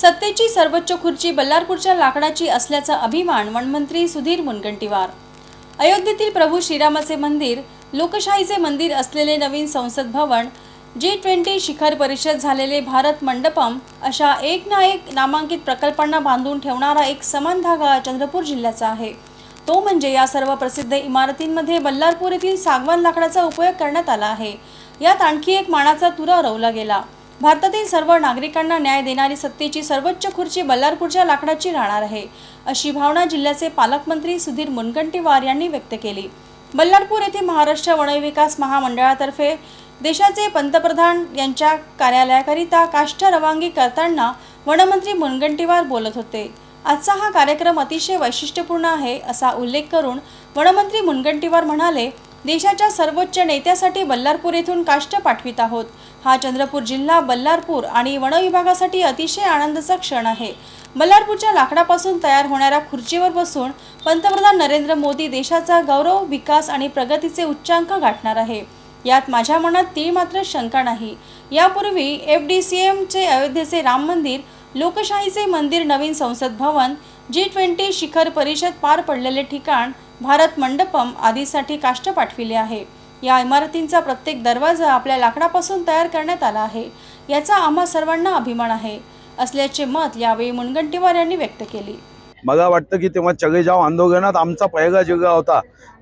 सत्तेची सर्वोच्च खुर्ची बल्लारपूरच्या लाकडाची असल्याचा अभिमान वनमंत्री सुधीर मुनगंटीवार. अयोध्येतील प्रभू श्रीरामाचे मंदिर लोकशाहीचे मंदिर असलेले नवीन संसद भवन जी ट्वेंटी शिखर परिषद झालेले भारत मंडपम अशा एक ना एक नामांकित प्रकल्पांना बांधून ठेवणारा एक समान धागा चंद्रपूर जिल्ह्याचा आहे. तो म्हणजे या सर्व प्रसिद्ध इमारतींमध्ये बल्लारपूर येथील सागवान लाकडाचा उपयोग करण्यात आला आहे. यात आणखी एक मानाचा तुरा रवला गेला. भारतातील सर्व नागरिकांना न्याय देणारी सत्तेची सर्वोच्च खुर्ची बल्लारपूरच्या लाकडाची राहणार आहे अशी भावना जिल्ह्याचे पालकमंत्री सुधीर मुनगंटीवार यांनी व्यक्त केली. बल्लारपूर येथे महाराष्ट्र वनविकास महामंडळातर्फे देशाचे पंतप्रधान यांच्या कार्यालयाकरिता काष्ठ रवानगी करताना वनमंत्री मुनगंटीवार बोलत होते. आजचा हा कार्यक्रम अतिशय वैशिष्ट्यपूर्ण आहे असा उल्लेख करून वनमंत्री मुनगंटीवार म्हणाले देशाच्या सर्वोच्च नेत्यासाठी बल्लारपूर येथून काष्ट पाठवित आहोत. हा चंद्रपूर जिल्हा बल्लारपूर आणि वनविभागासाठी अतिशय आनंदाचा क्षण आहे. बल्लारपूरच्या लाकडापासून तयार होणाऱ्या खुर्चीवर बसून पंतप्रधान नरेंद्र मोदी देशाचा गौरव विकास आणि प्रगतीचे उच्चांक गाठणार आहे. यात माझ्या मनात ती मात्र शंका नाही. यापूर्वी एफ डी सी एमचे अयोध्येचे राम मंदिर लोकशाहीचे मंदिर नवीन संसद भवन जी ट्वेंटी शिखर परिषद पार पडलेले ठिकाण भारत मंडपम आदीसाठी काष्ट पाठविले आहे. या इमारतींचा प्रत्येक दरवाजा आपल्या लाकडापासून तयार करण्यात आला आहे. याचा आम्हा सर्वांना अभिमान आहे असल्याचे मत यावेळी मुनगंटीवार यांनी व्यक्त केली. मला वाटतं की तेव्हा चगेजाव आंदोलनात आमचा पहिला जिल्हा होता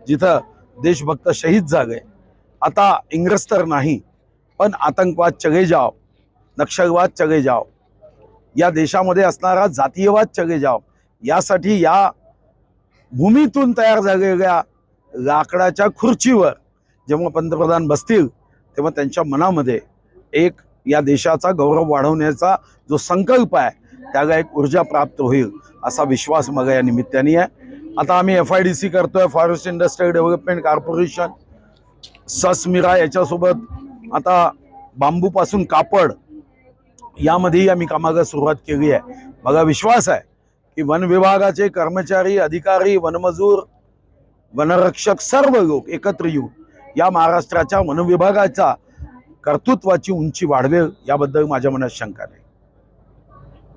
जिथं देशभक्त शहीद झाले. आता इंग्रज तर नाही पण आतंकवाद चगेजाव नक्षलवाद चगेजाव या देशामध्ये असणारा जातीयवाद चगेजाव यासाठी या भूमीतून तयार झालेल्या लाकडाच्या खुर्चीवर जेव्हा पंतप्रधान बसतील तेव्हा त्यांच्या मनामध्ये एक या देशाचा गौरव वाढवण्याचा जो संकल्प आहे त्याला एक ऊर्जा प्राप्त होईल असा विश्वास मग या निमित्ताने आहे. आता आम्ही एफ आय डी सी करतोय forest industrial development corporation Sasmira याच्यासोबत आता बांबूपासून कापड यामध्येही आम्ही कामाला सुरुवात केली आहे. मला विश्वास आहे की वन विभागाचे कर्मचारी अधिकारी वनमजूर वनरक्षक सर्व लोक एकत्र येऊन या महाराष्ट्राच्या वनविभागाचा कर्तृत्वाची उंची वाढवेल याबद्दल माझ्या मनात शंका नाही.